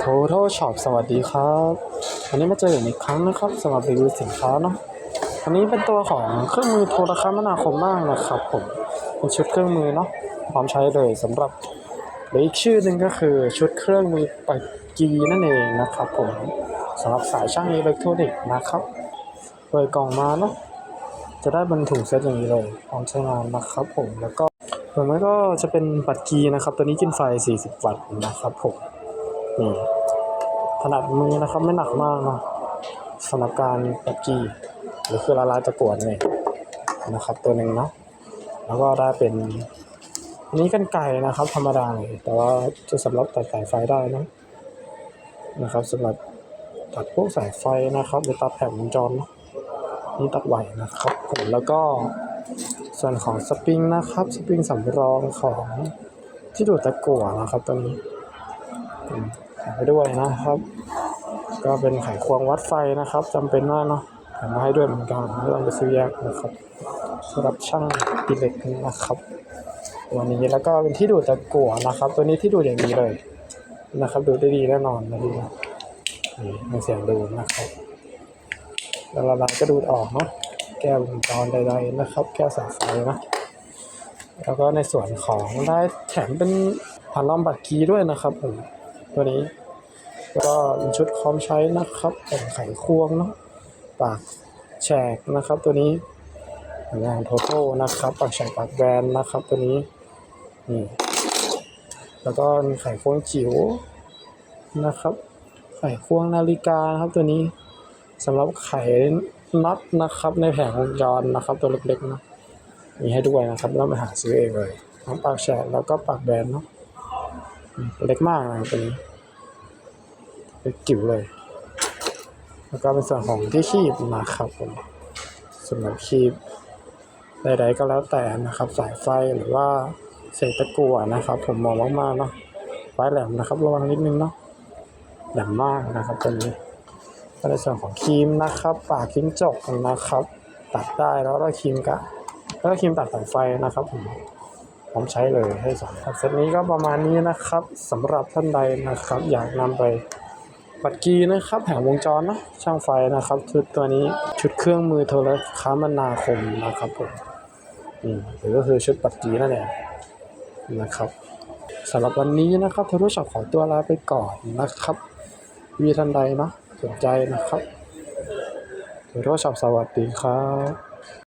โทโทช็อปสวัสดีครับวันนี้มาเจอกันอีกครั้งนะครับสำหรับรีวิวสินค้าเนาะอันนี้เป็นตัวของเครื่องมือโทรคมนาคมบ้างนะครับผมเป็นชุดเครื่องมือเนาะพร้อมใช้เลยสำหรับหรืออีกชื่อหนึ่งก็คือชุดเครื่องมือปักกีนั่นเองนะครับผมสำหรับสายช่างอิเล็กทรอนิกส์นะครับเปิดกล่องมาเนาะจะได้บรรถุเซตอย่างนี้เลยพร้อมใช้งานนะครับผมแล้วก็ส่วนมันก็จะเป็นปัดกีนะครับตัวนี้กินไฟ 40 วัตต์นะครับผม นี่ถนัดมือนะครับไม่หนักมากนะสำหรับการปัดกีหรือคือละลายตะกรวดนี่นะครับ ตัวหนึ่งเนาะแล้วก็ได้เป็นอันนี้กันไก่นะครับ ธรรมดาเลยแต่ว่าจะสำหรับตัดสายไฟได้นะนะครับสำหรับตัดพวกสายไฟนะครับหรือตัดแผงวงจรนะนี่ตัดไหวนะครับผมแล้วก็ส่วนของสปริงนะครับสปริงสำรองของที่ดูดตะกั่วนะครับตัวนี้ ไปด้วยนะครับ ก็เป็นไขควงวัดไฟนะครับจำเป็นมากเนาะแถมมาให้ด้วยเหมือนกันไม่ต้องไปซื้อแยกนะครับสำหรับช่างอิเล็กนะครับวันนี้แล้วก็เป็นที่ดูดตะกั่วนะครับ ตัวนี้ที่ดูดอย่างดีเลยนะครับ ดูดได้ดีแน่นอนนะดีนะนี่มีเสียงดูดนะครับแล้วละลายก็ดูดออกเนาะแก้ววงจรใดๆนะครับ แก้วสายไฟนะแล้วก็ในส่วนของได้แถมเป็นพันล้อมบัตรกีด้วยนะครับผมตัวนี้ ก็เป็นชุดพร้อมใช้นะครับเป็นไขควงเนาะปากแฉกนะครับ ตัวนี้งานโทโทนะครับปากแฉกปากแบนนะครับ ตัวนี้นี่แล้วก็มีไขควงจิ๋วนะครับ ไขควงนาฬิกานะครับตัวนี้สำหรับไขน็อตนะครับ ในแผงวงจรนะครับ ตัวเล็กๆนะมีให้ด้วยนะครับแล้วไปหาซื้อเองเลยทั้งปากแฉกแล้วก็ปากแบนเนาะเล็กมากนะตัวนี้ เล็กจิ๋วเลย แล้วก็เป็นส่วนของที่คีบนะครับผมสำหรับคีบใดๆก็แล้วแต่นะครับ สายไฟหรือว่าเศษตะกั่วนะครับ ผมมองมากๆเนาะไว้แหลมนะครับระวังนิดนึงเนาะแหลมมากนะครับตัวนี้ก็ในส่วนของครีมนะครับ ปากกิ้งจกนะครับ ตัดได้แล้วก็ครีมกะแล้วก็ครีมตัดสายไฟนะครับผมพร้อมใช้เลยให้สองเซตนี้ก็ประมาณนี้นะครับสำหรับท่านใดนะครับ อยากนำไป ปัดกีนะครับแผงวงจรเนะช่างไฟนะครับชุดตัวนี้ชุดเครื่องมือโทรคมนาคมนะครับผมอืมหรือก็คือชุดปัดกีนั่นเองนะครับสำหรับวันนี้นะครับทรศัพท์ขอตัวลาไปก่อนนะครับมีท่านใดนะสนใจนะครับทรศัพท์สวัสดีครับ